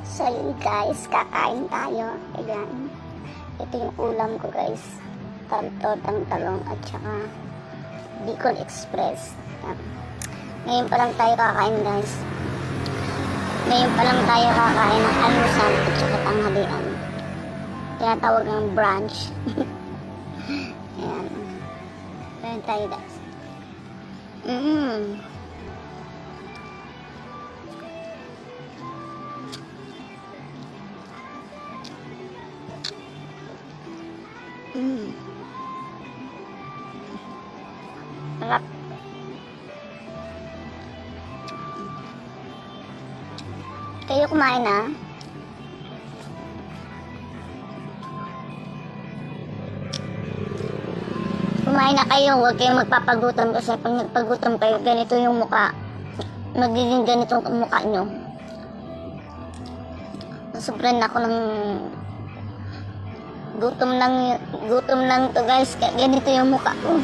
So guys, kakain tayo. Ayan. Ito yung ulam ko guys. Taltotang talong at saka Bicol Express. Ayan. Ngayon pa lang tayo kakain guys. Ngayon pa lang tayo kakain ng almusal at saka tanghalian. Kaya tawag ng brunch. Ayan. Ayan tayo guys. Mmm. Mm. Sarap. Kayo kumain na? Kumain na kayo, huwag kayong magpapagutom kasi pag nagpagutom kayo, ganito yung muka. Magiging ganito ang mukha nyo. Sobrang ako ng gutom nang gutom nang tuh guys kayak gini tuh yang muka uh.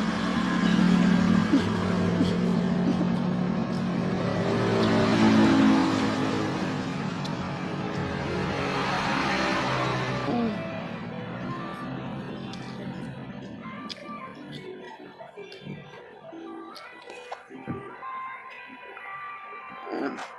Mm-hmm.